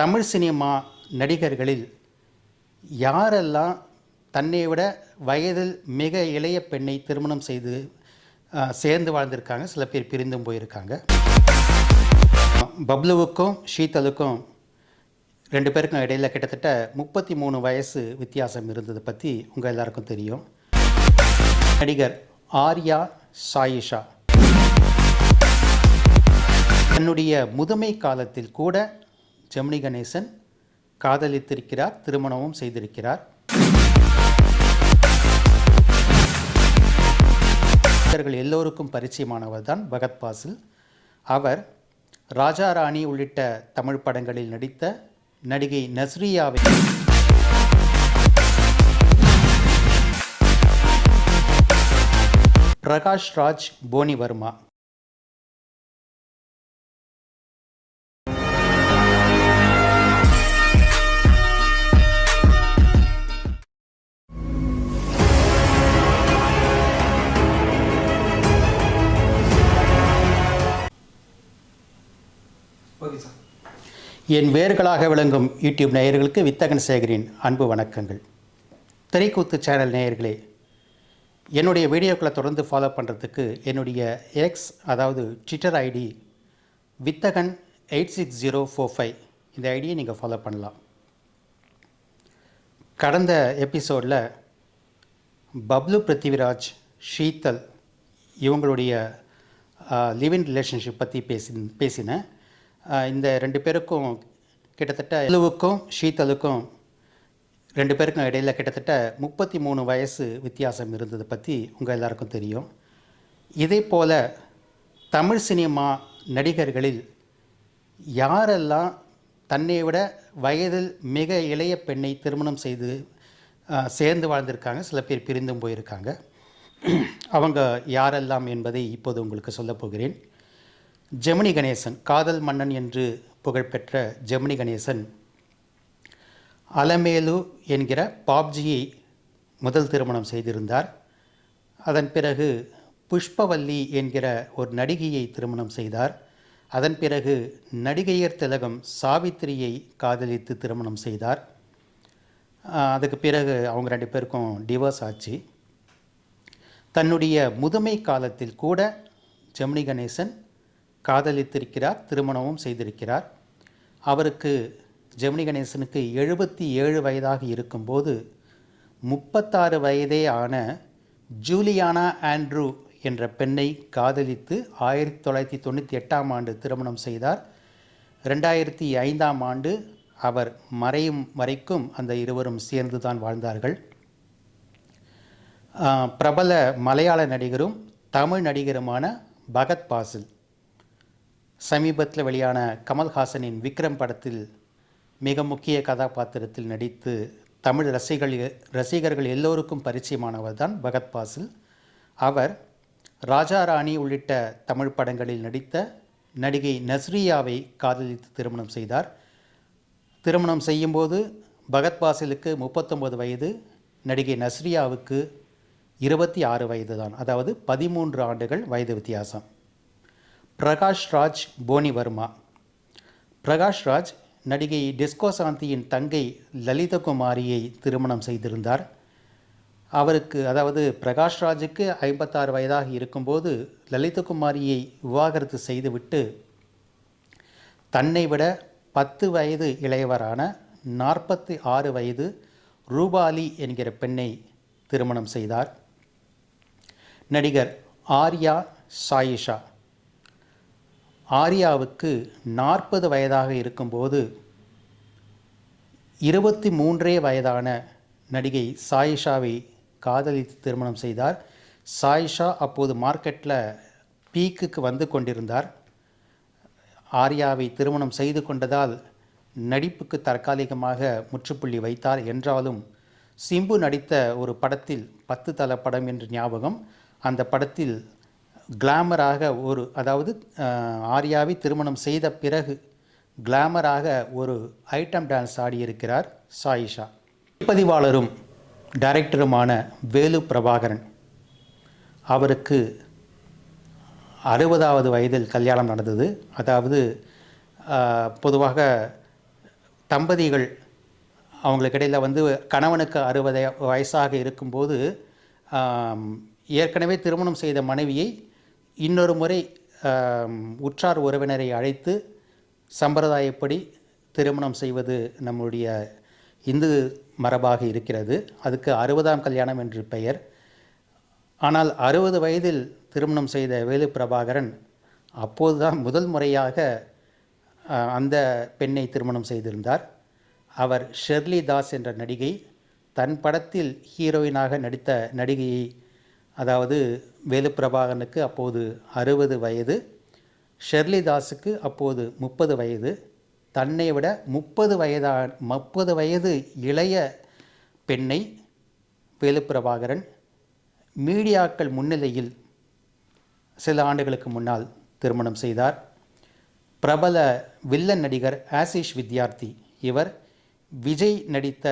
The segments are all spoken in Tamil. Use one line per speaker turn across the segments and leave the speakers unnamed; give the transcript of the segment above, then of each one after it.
தமிழ் சினிமா நடிகர்களில் யாரெல்லாம் தன்னை விட வயதில் மிக இளைய பெண்ணை திருமணம் செய்து சேர்ந்து வாழ்ந்திருக்காங்க சில பேர் பிரிந்தும் போயிருக்காங்க. பப்ளுவுக்கும் ஷீதலுக்கும் ரெண்டு பேருக்கும் இடையில கிட்டத்தட்ட முப்பத்தி மூணு வயசு வித்தியாசம் இருந்ததை பற்றி உங்கள் எல்லாருக்கும் தெரியும். நடிகர் ஆர்யா சாயிஷா. தன்னுடைய முதுமை காலத்தில் கூட ஜெமினி கணேசன் காதலித்திருக்கிறார் திருமணமும் செய்திருக்கிறார். இவர்கள் எல்லோருக்கும் பரிச்சயமானவர் தான் பகத் பாசில். அவர் ராஜா ராணி உள்ளிட்ட தமிழ் படங்களில் நடித்த நடிகை நஸ்ரியாவை பிரகாஷ் ராஜ் போனி வர்மா என் வேர்களாக விளங்கும் யூடியூப் நேயர்களுக்கு வித்தகன் சேகரின் அன்பு வணக்கங்கள். திரைக்கூத்து சேனல் நேயர்களே என்னுடைய வீடியோக்களை தொடர்ந்து ஃபாலோ பண்ணுறதுக்கு என்னுடைய எக்ஸ் அதாவது Twitter ID Vithagan eight six zero four five. இந்த ஐடியை நீங்கள் ஃபாலோ பண்ணலாம். கடந்த எபிசோடில் பப்லு பிருத்திவிராஜ் ஷீதல் இவங்களுடைய லிவ் இன் ரிலேஷன்ஷிப் பற்றி பேசி பேசினேன். இந்த ரெண்டு பேருக்கும் கிட்டத்தட்ட எழுவுக்கும் ஷீதலுக்கும் ரெண்டு பேருக்கும் இடையில கிட்டத்தட்ட முப்பத்தி மூணு வயசு வித்தியாசம் இருந்தது பற்றி உங்கள் எல்லாருக்கும் தெரியும். இதே போல் தமிழ் சினிமா நடிகர்களில் யாரெல்லாம் தன்னை விட வயதில் மிக இளைய பெண்ணை திருமணம் செய்து சேர்ந்து வாழ்ந்திருக்காங்க சில பேர் பிரிந்தும் போயிருக்காங்க. அவங்க யாரெல்லாம் என்பதை இப்போது உங்களுக்கு சொல்லப் போகிறேன். ஜெமினி கணேசன் காதல் மன்னன் என்று புகழ்பெற்ற ஜெமினி கணேசன் அலமேலு என்கிற பாப்ஜியை முதல் திருமணம் செய்திருந்தார். அதன் பிறகு புஷ்பவல்லி என்கிற ஒரு நடிகையை திருமணம் செய்தார். அதன் பிறகு நடிகையர் திலகம் சாவித்திரியை காதலித்து திருமணம் செய்தார். அதுக்கு பிறகு அவங்க ரெண்டு பேருக்கும் டிவோர்ஸ் ஆச்சு. தன்னுடைய முதுமை காலத்தில் கூட ஜெமினி கணேசன் காதலித்திருக்கிறார் திருமணமும் செய்திருக்கிறார். அவருக்கு ஜெமினி கணேசனுக்கு எழுபத்தி ஏழு வயதாக இருக்கும்போது முப்பத்தாறு வயதே ஆன ஜூலியானா ஆண்ட்ரூ என்ற பெண்ணை காதலித்து ஆயிரத்தி தொள்ளாயிரத்தி தொண்ணூற்றி எட்டாம் ஆண்டு திருமணம் செய்தார். ரெண்டாயிரத்தி ஐந்தாம் ஆண்டு அவர் மறையும் வரைக்கும் அந்த இருவரும் சேர்ந்து தான் வாழ்ந்தார்கள் பிரபல மலையாள நடிகரும் தமிழ் நடிகருமான பகத் பாசில். சமீபத்தில் வெளியான கமல்ஹாசனின் விக்ரம் படத்தில் மிக முக்கிய கதாபாத்திரத்தில் நடித்து தமிழ் ரசிகர்கள் ரசிகர்கள் எல்லோருக்கும் பரிச்சயமானவர் தான் பகத் பாசில். அவர் ராஜா ராணி உள்ளிட்ட தமிழ் படங்களில் நடித்த நடிகை நஸ்ரியாவை காதலித்து திருமணம் செய்தார். திருமணம் செய்யும்போது பகத் பாசிலுக்கு முப்பத்தொம்பது வயது நடிகை நஸ்ரியாவுக்கு இருபத்தி ஆறு வயது தான் அதாவது பதிமூன்று ஆண்டுகள் வயது வித்தியாசம். பிரகாஷ் ராஜ் போனி வர்மா பிரகாஷ் ராஜ் நடிகை டிஸ்கோ சாந்தியின் தங்கை லலிதகுமாரியை திருமணம் செய்திருந்தார். அவருக்கு அதாவது பிரகாஷ் ராஜுக்கு ஐம்பத்தாறு வயதாக இருக்கும்போது லலிதகுமாரியை விவாகரத்து செய்துவிட்டு தன்னை விட பத்து வயது இளையவரான நாற்பத்தி ஆறு வயது ரூபாலி என்கிற பெண்ணை திருமணம் செய்தார். நடிகர் ஆர்யா சாயிஷா. ஆர்யாவுக்கு நாற்பது வயதாக இருக்கும்போது இருபத்தி மூன்றே வயதான நடிகை சாயிஷாவை காதலித்து திருமணம் செய்தார். சாயிஷா அப்போது மார்க்கெட்டில் பீக்குக்கு வந்து கொண்டிருந்தார். ஆர்யாவை திருமணம் செய்து கொண்டதால் நடிப்புக்கு தற்காலிகமாக முற்றுப்புள்ளி வைத்தார் என்றாலும் சிம்பு நடித்த ஒரு படத்தில் பத்து தல படம் என்று ஞாபகம். அந்த படத்தில் கிளாமராக ஒரு அதாவது ஆர்யாவை திருமணம் செய்த பிறகு கிளாமராக ஒரு ஐட்டம் டான்ஸ் ஆடியிருக்கிறார் சாயிஷா பதிவாளரும் டைரக்டருமான வேலு பிரபாகரன். அவருக்கு அறுபதாவது வயதில் கல்யாணம் நடந்தது. அதாவது பொதுவாக தம்பதிகள் அவங்களுக்கு இடையில் வந்து கணவனுக்கு அறுபது வயசாக இருக்கும்போது ஏற்கனவே திருமணம் செய்த மனைவியை இன்னொரு முறை உற்றார் உறவினரை அழைத்து சம்பிரதாயப்படி திருமணம் செய்வது நம்முடைய இந்து மரபாக இருக்கிறது. அதுக்கு அறுபதாம் கல்யாணம் என்று பெயர். ஆனால் அறுபது வயதில் திருமணம் செய்த வேலு பிரபாகரன் அப்போதுதான் முதல் முறையாக அந்த பெண்ணை திருமணம் செய்திருந்தார். அவர் ஷெர்லி தாஸ் என்ற நடிகை தன் படத்தில் ஹீரோயினாக நடித்த நடிகையை அதாவது வேலுப்பிரபாகனுக்கு அப்போது அறுபது வயது ஷெர்லி தாஸுக்கு அப்போது முப்பது வயது தன்னை விட முப்பது வயதா முப்பது வயது இளைய பெண்ணை வேலுப்பிரபாகரன் மீடியாக்கள் முன்னிலையில் சில ஆண்டுகளுக்கு முன்னால் திருமணம் செய்தார். பிரபல வில்லன் நடிகர் ஆசிஷ் வித்யார்த்தி இவர் விஜய் நடித்த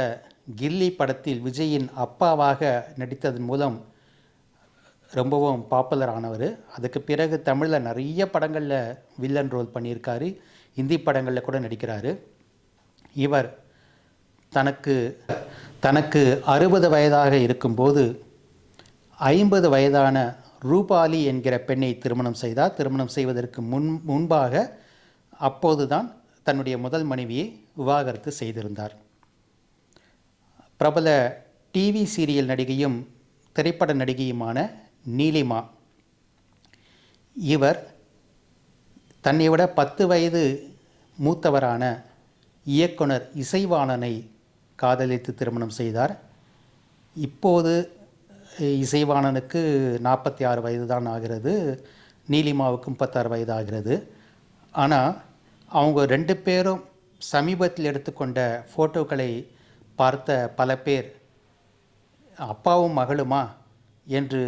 கில்லி படத்தில் விஜயின் அப்பாவாக நடித்ததன் மூலம் ரொம்பவும் பாப்புலர் ஆனவர். அதுக்கு பிறகு தமிழில் நிறைய படங்களில் வில்லன் ரோல் பண்ணியிருக்காரு. இந்தி படங்களில் கூட நடிக்கிறாரு. இவர் தனக்கு தனக்கு அறுபது வயதாக இருக்கும்போது ஐம்பது வயதான ரூபாலி என்கிற பெண்ணை திருமணம் செய்தார். திருமணம் செய்வதற்கு முன் முன்பாக அப்போதுதான் தன்னுடைய முதல் மனைவியை விவாகரத்து செய்திருந்தார். பிரபல டிவி சீரியல் நடிகையும் திரைப்பட நடிகையுமான நீலிமா. இவர் தன்னை விட பத்து வயது மூத்தவரான இயக்குனர் இசைவாணனை காதலித்து திருமணம் செய்தார். இப்போது இசைவாணனுக்கு நாற்பத்தி ஆறு வயது தான் ஆகிறது. நீலிமாவுக்கும் முப்பத்தாறு வயது ஆகிறது ஆனால் அவங்க ரெண்டு பேரும் சமீபத்தில் எடுத்துக்கொண்ட ஃபோட்டோக்களை பார்த்த பல பேர் அப்பாவும் மகளுமா? என்று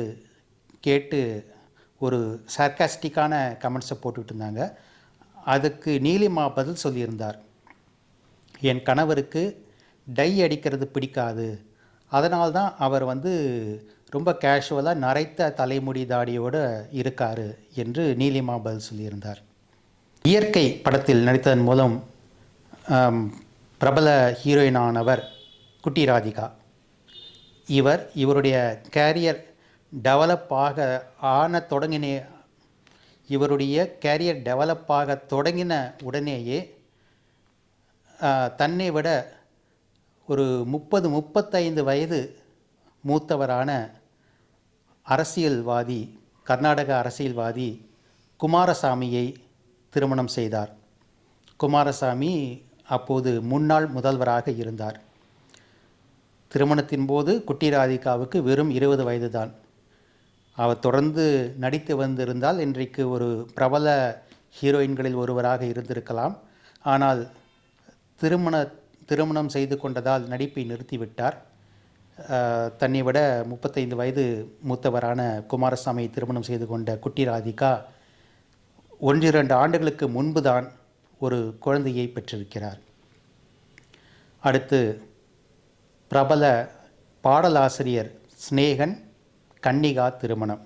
கேட்டு ஒரு சர்க்காஸ்டிக்கான கமெண்ட்ஸை போட்டுக்கிட்டு இருந்தாங்க அதுக்கு நீலிமா பதில் சொல்லியிருந்தார். என் கணவருக்கு டை அடிக்கிறது பிடிக்காது. அதனால்தான் அவர் வந்து ரொம்ப கேஷுவலாக நரைத்த தலைமுடி தாடியோடு இருக்கார் என்று நீலிமா பதில் சொல்லியிருந்தார். இயற்கை படத்தில் நடித்ததன் மூலம் பிரபல ஹீரோயினானவர் குட்டி ராதிகா. இவர் இவருடைய கேரியர் டெவலப் ஆக ஆன தொடங்கினே இவருடைய கேரியர் டெவலப் ஆக தொடங்கின உடனேயே தன்னை விட ஒரு முப்பது முப்பத்தைந்து வயது மூத்தவரான அரசியல்வாதி கர்நாடக அரசியல்வாதி குமாரசாமியை திருமணம் செய்தார். குமாரசாமி அப்போது முன்னாள் முதல்வராக இருந்தார். திருமணத்தின் போது குட்டிராதிகாவுக்கு வெறும் இருபது வயதுதான். அவர் தொடர்ந்து நடித்து வந்திருந்தால் இன்றைக்கு ஒரு பிரபல ஹீரோயின்களில் ஒருவராக இருந்திருக்கலாம். ஆனால் திருமண திருமணம் செய்து கொண்டதால் நடிப்பை நிறுத்திவிட்டார். தன்னை விட முப்பத்தைந்து வயது மூத்தவரான குமாரசாமியை திருமணம் செய்து கொண்ட குட்டி ராதிகா ஒன்றிரண்டு ஆண்டுகளுக்கு முன்புதான் ஒரு குழந்தையை பெற்றிருக்கிறார். அடுத்து பிரபல பாடலாசிரியர் ஸ்நேகன் கன்னிகா திருமணம்.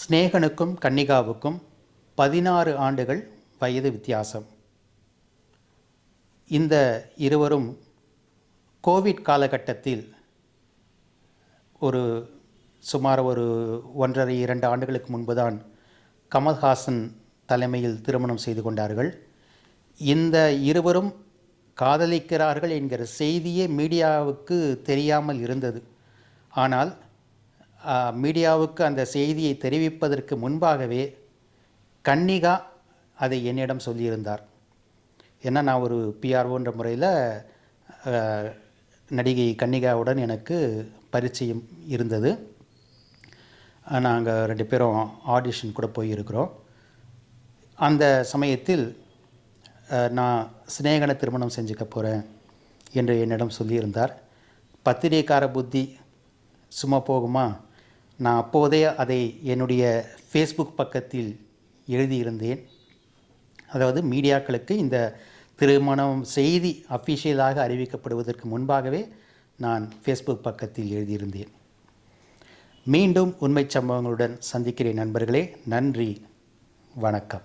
ஸ்நேகனுக்கும் கன்னிகாவுக்கும் பதினாறு ஆண்டுகள் வயது வித்தியாசம். இந்த இருவரும் கோவிட் காலகட்டத்தில் ஒரு சுமார் ஒரு ஒன்றரை இரண்டு ஆண்டுகளுக்கு முன்புதான் கமல்ஹாசன் தலைமையில் திருமணம் செய்து கொண்டார்கள். இந்த இருவரும் காதலிக்கிறார்கள் என்கிற செய்தியே மீடியாவுக்கு தெரியாமல் இருந்தது. ஆனால் மீடியாவுக்கு அந்த செய்தியை தெரிவிப்பதற்கு முன்பாகவே கன்னிகா அதை என்னிடம் சொல்லியிருந்தார். ஏன்னா நான் ஒரு பிஆர்ஓன்ற முறையில் நடிகை கன்னிகாவுடன் எனக்கு பரிச்சயம் இருந்தது. நாங்கள் ரெண்டு பேரும் ஆடிஷன் கூட போயிருக்கிறோம். அந்த சமயத்தில் நான் சிநேகனை திருமணம் செஞ்சுக்க போகிறேன் என்று என்னிடம் சொல்லியிருந்தார். பத்திரிகைக்கார புத்தி சும்மா போகுமா? நான் அப்போதே அதை என்னுடைய ஃபேஸ்புக் பக்கத்தில் எழுதியிருந்தேன். அதாவது மீடியாக்களுக்கு இந்த திருமணம் செய்தி அஃபிஷியலாக அறிவிக்கப்படுவதற்கு முன்பாகவே நான் ஃபேஸ்புக் பக்கத்தில் எழுதியிருந்தேன். மீண்டும் உண்மைச் சம்பவங்களுடன் சந்திக்கிறேன் நண்பர்களே. நன்றி. வணக்கம்.